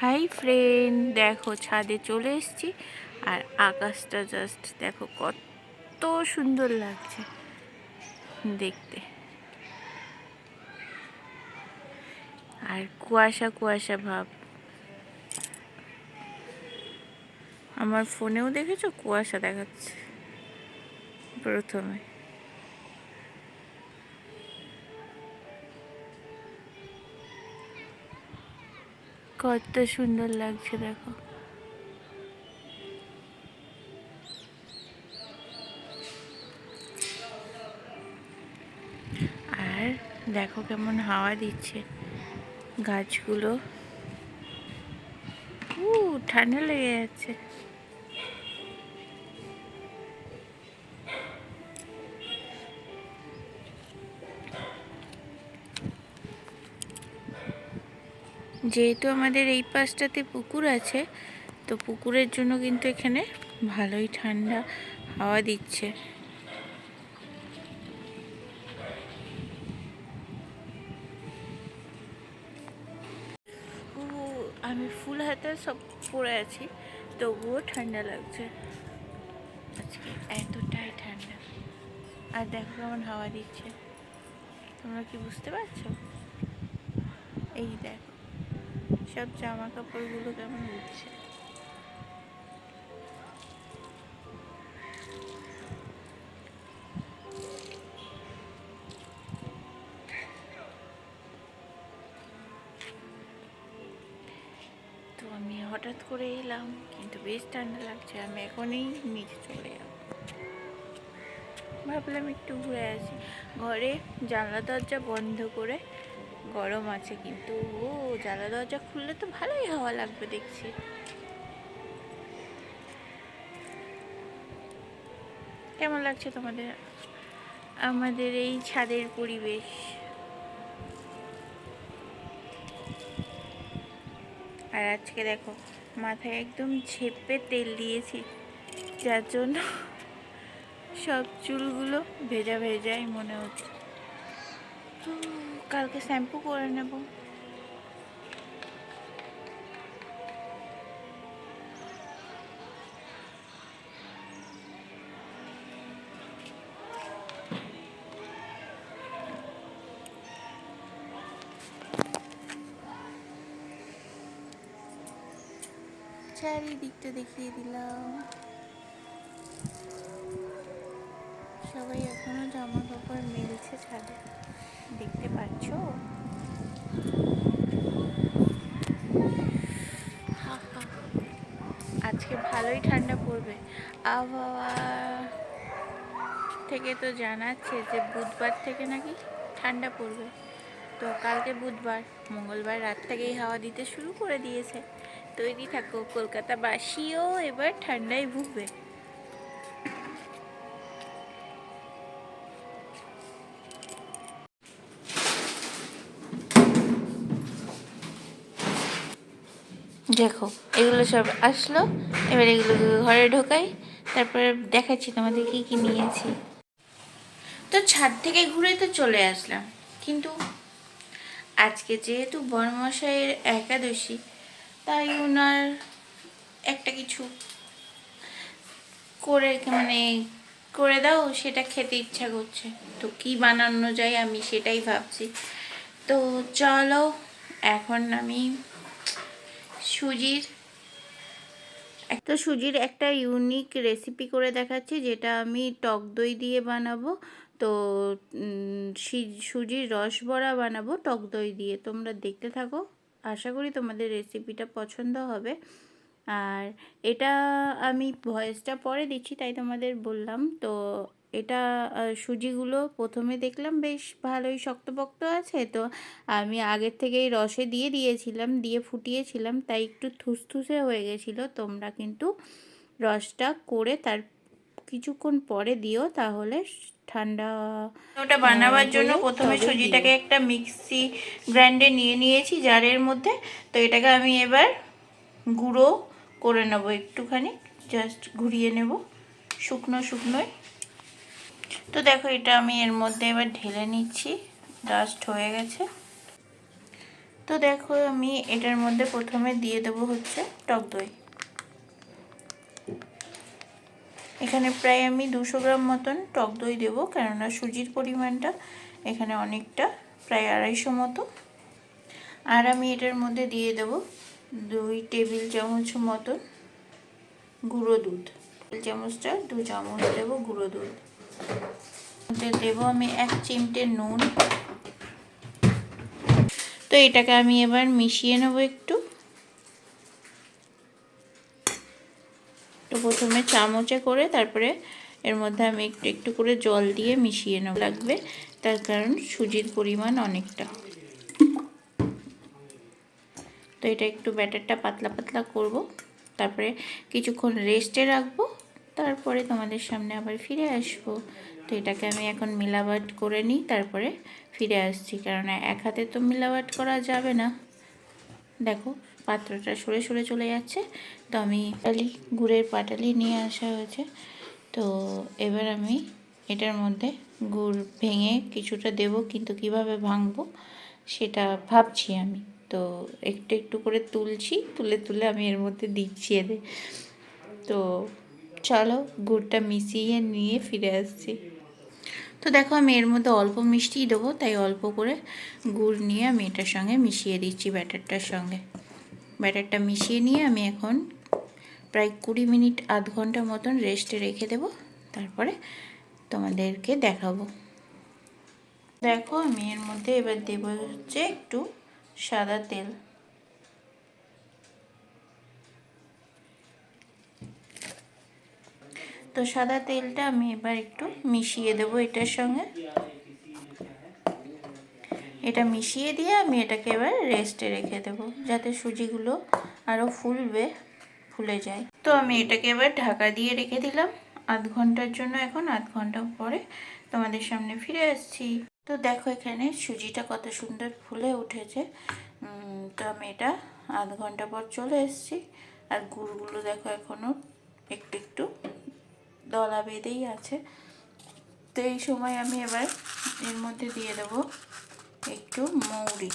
Hi friend দেখো, ছাদে চলে এসেছি। আর আকাশটা জাস্ট দেখো, কত সুন্দর লাগছে দেখতে। আর কুয়াশা কুয়াশা ভাব। আমার ফোনেও দেখেছ? কুয়াশা দেখাচ্ছে প্রথমে। কত সুন্দর লাগছে দেখো। আর দেখো কেমন হাওয়া দিচ্ছে গাছগুলো। ঠান্ডা লেগে যাচ্ছে। যেহেতু আমাদের এই পাশটাতে পুকুর আছে, তো পুকুরের জন্য কিন্তু এখানে ভালোই ঠান্ডা হাওয়া দিচ্ছে। আমি ফুল হাতা সব পরে আছি, তবুও ঠান্ডা লাগছে। আজকে এতটাই ঠান্ডা। আর দেখো কেমন হাওয়া দিচ্ছে। তোমরা কি বুঝতে পারছ? এই দেখো। সব জামা কাপড়গুলো কেমন উঠছে তো আমি হঠাৎ করে এলাম, কিন্তু বেশ ঠান্ডা লাগছে, আমি এখনই নিচে চলে যাব। ভাবলাম একটু ঘুরে আসি। ঘরে জানলা দরজা বন্ধ করে গরম আছে কিন্তু, ও, জানলা দরজা খুললে তো ভালোই হাওয়া লাগবে দেখছি। কেমন লাগছে তোমাদের? আমাদের এই ছাদের পরিবেশ। আর আজকে দেখো, মাথায় একদম ঝেপে তেল দিয়েছি, যার জন্য সব চুলগুলো ভেজা ভেজাই মনে হচ্ছে। কালকে শ্যাম্পু করে নেব। চারিদিকটা দেখিয়ে দিলাম। সবাই এখনও জামা কাপড় মেলছে ছাদে। দেখতে পাচ্ছ। আজকে ভালোই ঠান্ডা পড়বে। আবহাওয়া থেকে তো জানাচ্ছে যে বুধবার থেকে নাকি ঠান্ডা পড়বে। তো কালকে বুধবার, মঙ্গলবার রাত থেকেই হাওয়া দিতে শুরু করে দিয়েছে। তৈরি থাকো কলকাতাবাসীও এবার ঠান্ডায় ভুগবে। দেখো, এগুলো সব আসলো, এবার এগুলো ঘরে ঢোকাই, তারপরে দেখাচ্ছি তোমাদের কি কি নিয়েছি। তো ছাদ থেকে ঘুরে তো চলে আসলাম, কিন্তু আজকে যেহেতু বর্মশাইয়ের একাদশী, তাই ওনার একটা কিছু করে মানে করে দাও, সেটা খেতে ইচ্ছা করছে। তো কি বানানো যায় আমি সেটাই ভাবছি। তো চলো, এখন আমি সুজির একটা সুজির একটা ইউনিক রেসিপি করে দেখাচ্ছি, যেটা আমি টক দই দিয়ে বানাবো। তো সুজির রসবড়া বানাবো টক দই দিয়ে। তোমরা দেখতে থাকো, আশা করি তোমাদের রেসিপিটা পছন্দ হবে। আর এটা আমি ভয়েসটা পরে দিচ্ছি, তাই তোমাদের বললাম। তো এটা সুজিগুলো প্রথমে দেখলাম বেশ ভালোই শক্তপোক্ত আছে তো। আমি আগের থেকেই রসে দিয়ে দিয়েছিলাম দিয়ে ফুটিয়েছিলাম তাই একটু থুসথুসে হয়ে গেছিল। তোমরা কিন্তু রসটা করে তার কিছুক্ষণ পরে দিও তাহলে ঠান্ডা ওটা বানাবার জন্য প্রথমে সুজিটাকে একটা মিক্সি গ্রাইন্ডে নিয়ে নিয়েছি জারের মধ্যে। তো এটাকে আমি এবার গুঁড়ো করে নেব একটুখানি জাস্ট ঘুরিয়ে নেব। শুকনো শুকনোই তো দেখো, এটা আমি এর মধ্যে এবার ঢেলে নিচ্ছি। ডাস্ট হয়ে গেছে। তো দেখো, আমি এটার মধ্যে প্রথমে দিয়ে দেবো হচ্ছে টক দই। এখানে প্রায় আমি দুশো গ্রাম মতন টক দই দেবো, কেননা সুজির পরিমাণটা এখানে অনেকটা, প্রায় আড়াইশো মতো। আর আমি এটার মধ্যে দিয়ে দেব দুই টেবিল চামচ মতন গুঁড়ো দুধ। টেবিল চামচটা দু চামচ দেবো গুঁড়ো দুধ। দেবো আমি এক চিমটে নুন। তো এটাকে আমি এবার মিশিয়ে নেব একটু। তো প্রথমে চামচে করে তারপরে এর মধ্যে আমি একটু একটু করে জল দিয়ে মিশিয়ে নেব। লাগবে তার কারণ সুজির পরিমাণ অনেকটা। তো এটা একটু ব্যাটারটা পাতলা পাতলা করব। তারপরে কিছুক্ষণ রেস্টে রাখব। তারপরে তোমাদের সামনে আবার ফিরে আসব। তো এটাকে আমি এখন মিলাবাট করে নিই, তারপরে ফিরে আসছি। কারণ এক হাতে তো মিলাবাট করা যাবে না। দেখো, পাত্রটা সরে সরে চলে যাচ্ছে। তো আমি পাটালি, গুড়ের পাটালি নিয়ে আসা হয়েছে। তো এবার আমি এটার মধ্যে গুড় ভেঙে কিছুটা দেব, কিন্তু কীভাবে ভাঙবো সেটা ভাবছি আমি। তো একটু একটু করে তুলছি, তুলে তুলে আমি এর মধ্যে দিচ্ছি এদের। তো চলো গুড়টা মিশিয়ে নিয়ে ফিরে আসছি। তো দেখো আমি এর মধ্যে অল্প মিষ্টি দেবো, তাই অল্প করে গুড় নিয়ে আমি এটার সঙ্গে মিশিয়ে দিচ্ছি ব্যাটারটার সঙ্গে। ব্যাটারটা মিশিয়ে নিয়ে আমি এখন প্রায় কুড়ি মিনিট, আধ ঘণ্টা মতন রেস্টে রেখে দেব, তারপরে তোমাদেরকে দেখাবো। দেখো আমি এর মধ্যে এবার দেবো হচ্ছে একটু সাদা তেল। তো সাদা তেলটা আমি এবার একটু মিশিয়ে দেব এটার সঙ্গে। এটা মিশিয়ে দিয়ে আমি এটাকে এবার রেস্টে রেখে দেব, যাতে সুজিগুলো আরও ফুলবে, ফুলে যায়। তো আমি এটাকে এবার ঢাকা দিয়ে রেখে দিলাম। আধ ঘণ্টার জন্য এখন, আধ ঘণ্টা পরে তোমাদের সামনে ফিরে আসছি। তো দেখো এখানে সুজিটা কত সুন্দর ফুলে উঠেছে। তো আমি এটা আধ ঘণ্টা পর চলে এসেছি। আর গুড়গুলো দেখো এখনও একটু একটু দলা বেঁধেই আছে। তো এই সময় আমি এবার এর মধ্যে দিয়ে দেব একটু মৌরি।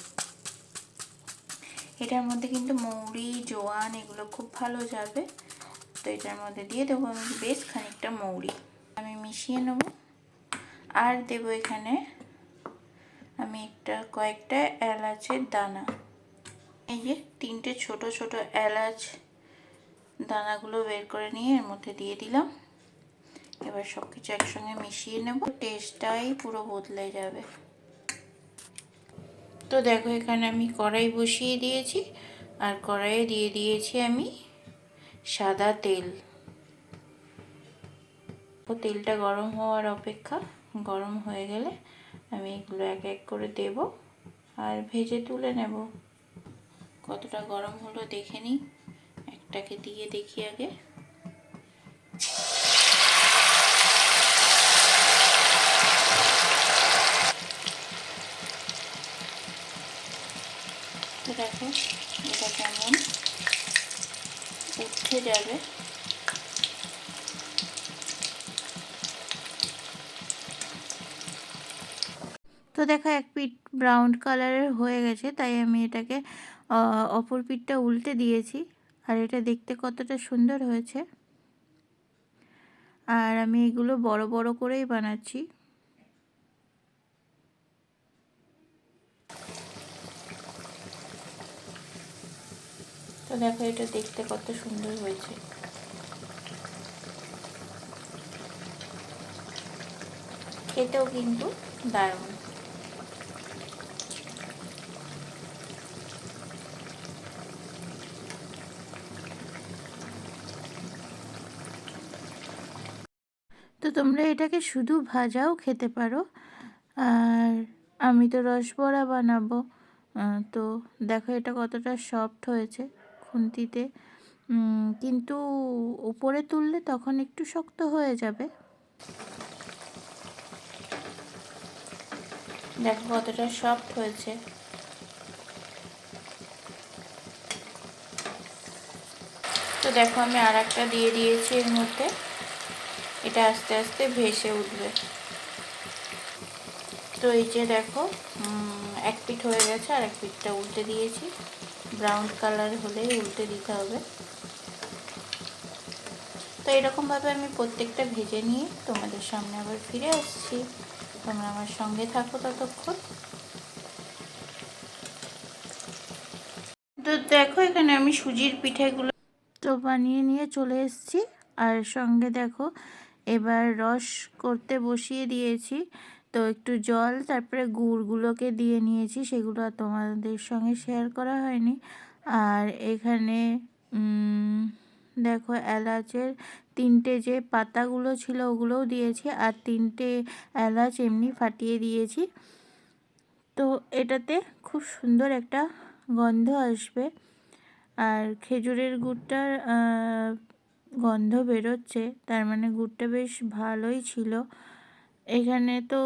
এটার মধ্যে কিন্তু মৌরি, জোয়ান এগুলো খুব ভালো যাবে। তো এটার মধ্যে দিয়ে দেবো আমি বেশ খানিকটা মৌরি। আমি মিশিয়ে নেব। আর দেব এখানে আমি একটা কয়েকটা এলাচের দানা। এই যে তিনটে ছোট ছোট এলাচ দানাগুলো বের করে নিয়ে এর মধ্যে দিয়ে দিলাম। এবার সব কিছু একসঙ্গে মিশিয়ে নেব। টেস্টটাই পুরো বদলে যাবে। তো দেখো, এখানে আমি কড়াই বসিয়ে দিয়েছি। আর কড়াইয়ে দিয়ে দিয়েছি আমি সাদা তেল। তেলটা গরম হওয়ার অপেক্ষা, গরম হয়ে গেলে আমি এগুলো এক এক করে দেব আর ভেজে তুলে নেব। কতটা গরম হলো দেখে নিই। একটাকে দিয়ে দেখি আগে। দেখো এটা কেমন? উঠে যাবে। তো দেখো, এক পিঠ ব্রাউন কালারের হয়ে গেছে, তাই আমি এটাকে অপর পিঠটা উল্টে দিয়েছি। আর এটা দেখতে কতটা সুন্দর হয়েছে। আর আমি এগুলো বড় বড় করেই বানাচ্ছি। তো দেখো এটা দেখতে কত সুন্দর হয়েছে। খেতেও কিন্তু দারুণ। তো তোমরা এটাকে শুধু ভাজাও খেতে পারো। আর আমি তো রসবড়া বানাবো। তো দেখো এটা কতটা সফট হয়েছে। খুন্তিতে। কিন্তু উপরে তুললে তখন একটু শক্ত হয়ে যাবে। দেখো কতটা সফট হয়েছে। তো দেখো আমি আর একটা দিয়ে দিয়েছি এর মধ্যে। এটা আস্তে আস্তে ভেসে উঠবে। তো এই যে দেখো এক পিঠ হয়ে গেছে আর এক পিঠটা উল্টে দিয়েছি। ব্রাউন কালার হলেই উল্টে দিতে হবে। তো এরকমভাবে আমি প্রত্যেকটা ভেজে নিয়ে তোমাদের সামনে আবার ফিরে আসছি। তোমরা আমার সঙ্গে থাকো ততক্ষণ। তো দেখো, এখানে আমি সুজির পিঠেগুলো তো বানিয়ে নিয়ে চলে এসেছি। আর সঙ্গে দেখো, এবার রস করতে বসিয়ে দিয়েছি। তো একটু জল, তারপরে গুড়গুলোকে দিয়ে নিয়েছি, সেগুলো আর তোমাদের সঙ্গে শেয়ার করা হয়নি। আর এখানে দেখো এলাচের তিনটে যে পাতাগুলো ছিল ওগুলোও দিয়েছি, আর তিনটে এলাচ এমনি ফাটিয়ে দিয়েছি। তো এটাতে খুব সুন্দর একটা গন্ধ আসবে। আর খেজুরের গুড়টার গন্ধ বেরোচ্ছে, তার মানে গুড়টা বেশ ভালোই ছিল। এখানে তো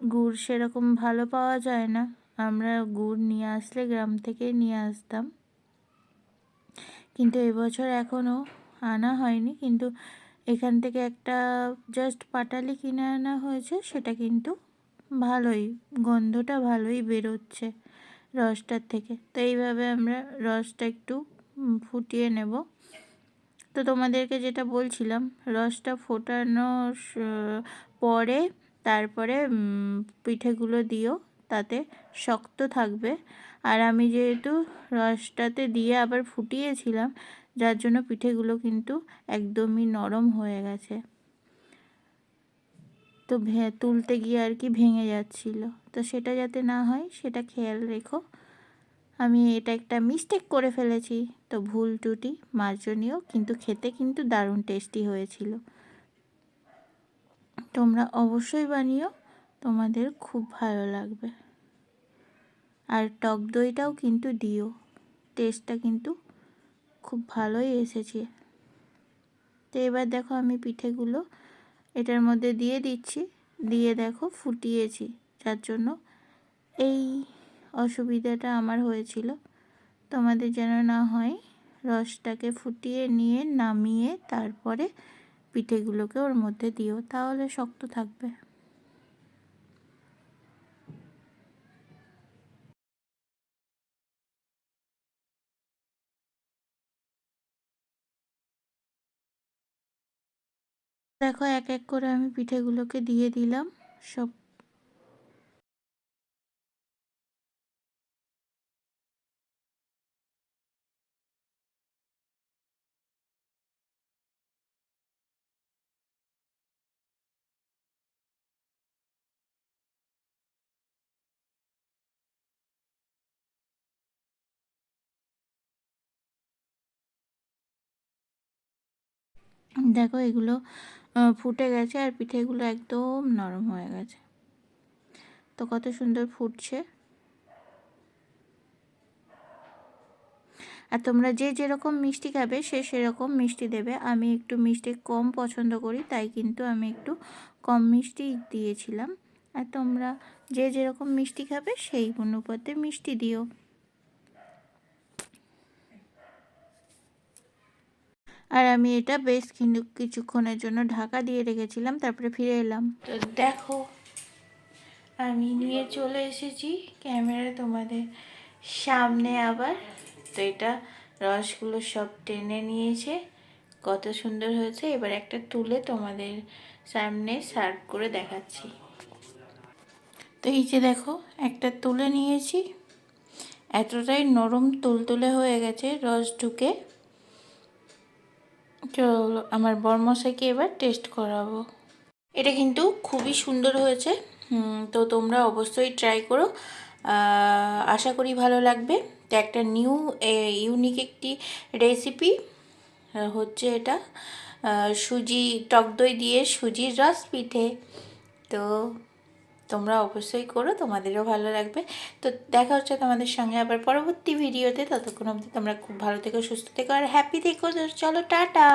গুড় সেরকম ভালো পাওয়া যায় না। আমরা গুড় নিয়ে আসলে গ্রাম থেকে নিয়ে আসতাম। কিন্তু এবছর এখনও আনা হয়নি। কিন্তু এখান থেকে একটা জাস্ট পাটালি কিনে আনা হয়েছে। সেটা কিন্তু ভালোই, গন্ধটা ভালোই বেরোচ্ছে রসটার থেকে। তো এইভাবে আমরা রসটা একটু ফুটিয়ে নেব। তো তোমাদেরকে যেটা বলছিলাম, রসটা ফোটানোর পরে তারপরে পিঠেগুলো দিও, তাতে শক্ত থাকবে। আর আমি যেহেতু রসটাতে দিয়ে আবার ফুটিয়েছিলাম, যার জন্য পিঠেগুলো কিন্তু একদমই নরম হয়ে গেছে। তো তুলতে গিয়ে আর কি ভেঙে যাচ্ছিল। তো সেটা যাতে না হয়, সেটা খেয়াল রেখো। আমি এটা একটা মিস্টেক করে ফেলেছি। তো ভুল টুটি মার্জনীয়, কিন্তু খেতে কিন্তু দারুণ টেস্টি হয়েছিল। তোমরা অবশ্যই বানিও, তোমাদের খুব ভালো লাগবে। আর টক দইটাও কিন্তু দিও টেস্টটা কিন্তু খুব ভালোই এসেছে। তো এবার দেখো আমি পিঠেগুলো এটার মধ্যে দিয়ে দিচ্ছি, দিয়ে দেখো ফুটিয়েছি, যার জন্য এই অসুবিধাটা আমার হয়েছিল। তোমাদের যেন না হয়, রসটাকে ফুটিয়ে নিয়ে নামিয়ে তারপরে পিঠেগুলোকে ওর মধ্যে দিও, তাহলে শক্ত থাকবে। দেখো, এক এক করে আমি পিঠেগুলোকে দিয়ে দিলাম। সব দেখো এগুলো ফুটে গেছে আর পিঠেগুলো একদম নরম হয়ে গেছে। তো কত সুন্দর ফুটছে। আর তোমরা যে যেরকম মিষ্টি খাবে, সে সেরকম মিষ্টি দেবে। আমি একটু মিষ্টি কম পছন্দ করি, তাই কিন্তু আমি একটু কম মিষ্টি দিয়েছিলাম। আর তোমরা যে যেরকম মিষ্টি খাবে, সেই অনুপাতে মিষ্টি দিও। আর আমি এটা বেশ কিন্তু কিছুক্ষণের জন্য ঢাকা দিয়ে রেখেছিলাম, তারপরে ফিরে এলাম। তো দেখো, আমি নিয়ে চলে এসেছি ক্যামেরা তোমাদের সামনে আবার। তো এটা রসগুলো সব টেনে নিয়েছে, কত সুন্দর হয়েছে। এবার একটা তুলে তোমাদের সামনে সার্ভ করে দেখাচ্ছি। তো এই যে দেখো, একটা তুলে নিয়েছি। এতটাই নরম তুলতুলে হয়ে গেছে রস ঢুকে। চলো, আমার বরমশাইকে এবার টেস্ট করাবো। এটা কিন্তু খুবই সুন্দর হয়েছে। তো তোমরা অবশ্যই ট্রাই করো। আশা করি ভালো লাগবে। তো একটা নিউ ইউনিক একটি রেসিপি হচ্ছে এটা সুজি টক দই দিয়ে সুজির রস পিঠে। তো তোমরা অবশ্যই করো, তোমাদেরও ভালো লাগবে। তো দেখা হচ্ছে তোমাদের সঙ্গে আবার পরবর্তী ভিডিওতে ততক্ষণ অবধি তোমরা খুব ভালো থেকো, সুস্থ থেকো, আর হ্যাপি থেকো। চলো, টাটা!